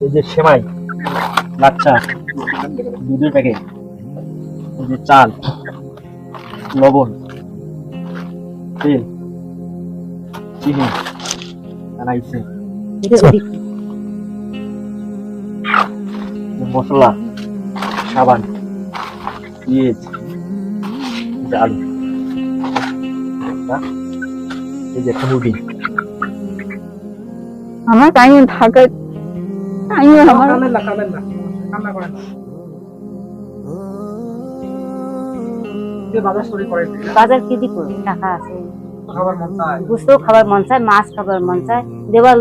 এই যে সেমাই, লাচ্ছা, দুধের প্যাকেট এই যে চাল, লবণ, তেল, চিনি আনাইছে মশলা, সাবান, পেঁয়াজ আলু? এই যে একটা আমার টাইম থাকে আমার। কান্না না। বাজার কি টাকা আছে। মন খাবার মন চায় মাছ খাবার মন চায়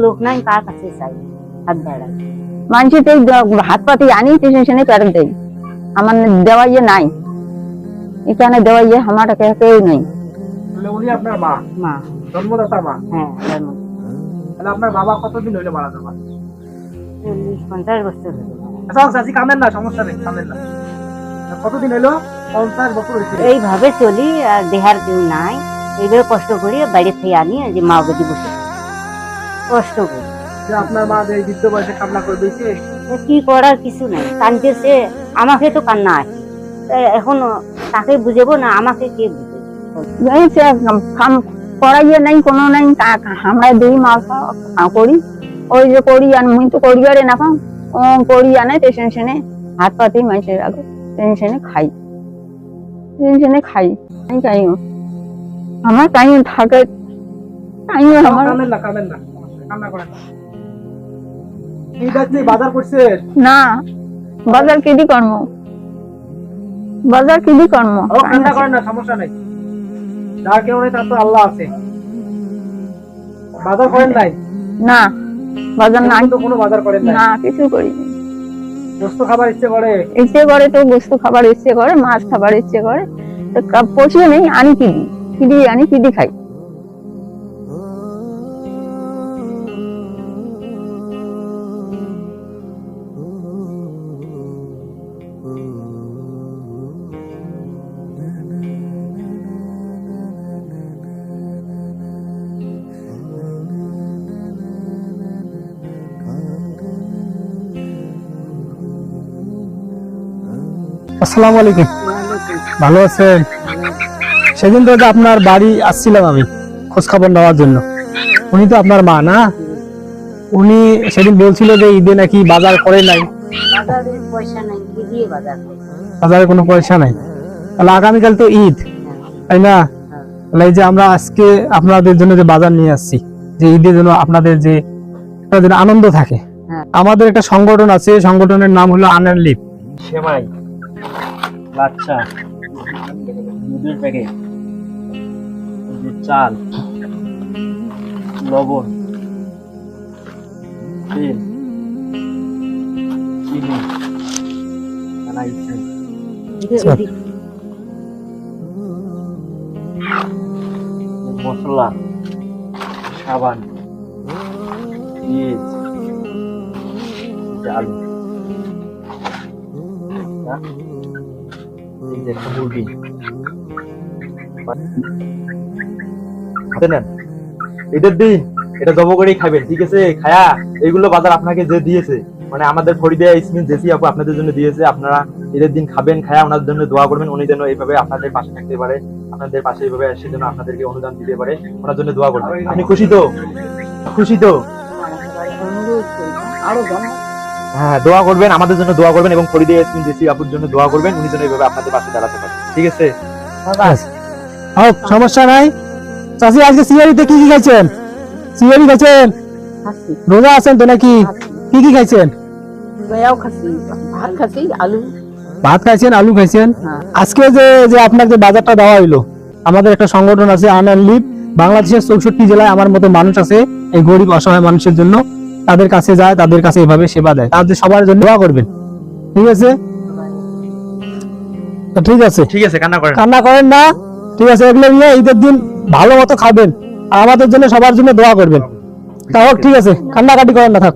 লোক নাই কার কাছে চাই? হাত বাড়ায় মানুষের পাতি আনি স্টেশনে প্যারেন্ট দেয় আমার দেওয়া ইয়ে নাই। এখানে দেওয়া ইয়ে আমার কেউ নেই। উনি আপনার মা? মা। জন্মদাতা মা? হ্যাঁ আপনার বাবা কতদিন হইলে মারা যাবে চল্লিশ পঞ্চাশ বছর। আচ্ছা চাচি কামেন না সমস্যা নেই কামেন না। কতদিন হইল পঞ্চাশ বছর হয়েছে। এইভাবে চলি আর দেহার কেউ নাই। এইভাবে কষ্ট করি বাইরে থেকে আনি যে মা বেদি বসে কষ্ট করি। আপনার মা এই বৃদ্ধ বয়সে কামনা করে দিয়েছে? কি করার কিছু নাই। কানতেছে আমাকে তো কান্না আছে। এখন তাকে বুঝেবো না আমাকে কে বুঝে কাম করা ইয়ে নাই কোনো নাই আমরা দুই মাস করি। ওই যে করি আর মুই তো করি আরে না পাও। ও করি আনে স্টেশনে হাত পাতি মানুষের আগে স্টেশনে খাই। স্টেশনে খাই। আমি খাই আমার টাইম থাকে। টাইম আমার বাজার করছে? না বাজার কি কর্ম? বাজার কি দি কর্ম কান্না করেন না সমস্যা নেই। যার কেউ নেই তার তো আল্লাহ আছে। বাজার করেন নাই? না। বাজার না তো কোনো বাজার করেন না কিছু করি গোস্ত খাবার ইচ্ছে করে? ইচ্ছে করে তো গোস্ত খাবার ইচ্ছে করে মাছ খাবার ইচ্ছে করে। তো কা- নেই আনি কি দি কি দি আনি কি দি খাই? আসসালামু আলাইকুম। ভালো আছেন? সেদিন তো আপনার বাড়ি আসছিলাম আমি খোঁজ খবর নেওয়ার জন্য। উনি তো আপনার মা না? উনি সেদিন বলছিল যে ঈদে নাকি বাজার করে নাই। বাজারে পয়সা নাই কি দিয়ে বাজার করব? বাজারে কোনো পয়সা নাই। তাহলে আগামীকাল তো ঈদ তাই না? তাহলে এই যে আমরা আজকে আপনাদের জন্য যে বাজার নিয়ে আসছি যে ঈদের জন্য আপনাদের যে আপনাদের আনন্দ থাকে। হ্যাঁ। আমাদের একটা সংগঠন আছে সংগঠনের নাম হলো আনার লিপ। সেমাই। লাচ্ছা দুধের প্যাকেট যে চাল লবণ তেল চিনি আচ্ছা। মশলা সাবান পেঁয়াজ আলু? এই যে একটা মুরগি। হাতে নেন। ঈদের দিন এটা জব করেই খাবেন ঠিক আছে? খায়া এগুলো বাজার আপনাকে যে দিয়েছে মানে আমাদের ফরিদিয়া ইসমিন জেসি আপু আপনাদের জন্য দিয়েছে আপনারা ঈদের দিন খাবেন খায়া ওনার জন্য দোয়া করবেন উনি যেন এইভাবে আপনাদের পাশে থাকতে পারে আপনাদের পাশে এইভাবে এসে যেন আপনাদেরকে অনুদান দিতে পারে ওনার জন্য দোয়া করবেন। আপনি খুশি তো? খুশি তো? আরও হ্যাঁ দোয়া করবেন আমাদের জন্য দোয়া করবেন এবং ফরিদিয়া ইসমিন জেসি আপুর জন্য দোয়া করবেন। উনি যেন এইভাবে আপনাদের পাশে দাঁড়াতে পারে। ঠিক আছে? হোক সমস্যা নাই। চাষি আজকে সিয়ারিতে কি কি খাইছেন? সিয়ারি খাইছেন? রোজা আছেন তো নাকি? কি কি খাইছেন? ভাত খাচ্ছি আলু। ভাত খাইছেন আলু খাইছেন? হ্যাঁ। আজকে যে যে আপনার যে বাজারটা দেওয়া হইল আমাদের একটা সংগঠন আছে আনার লিপ বাংলাদেশের চৌষট্টি জেলায় আমার মতো মানুষ আছে এই গরিব অসহায় মানুষের জন্য। তাদের কাছে যায় তাদের কাছে এভাবে সেবা দেয়। তাদের সবার জন্য দোয়া করবেন। ঠিক আছে? ঠিক আছে। ঠিক আছে কান্না করেন কান্না করেন না। ঠিক আছে এগুলো নিয়ে ঈদের দিন ভালো মতো খাবেন। আমাদের জন্য সবার জন্য দোয়া করবেন। তা হোক ঠিক আছে কান্নাকাটি করেন না থাক।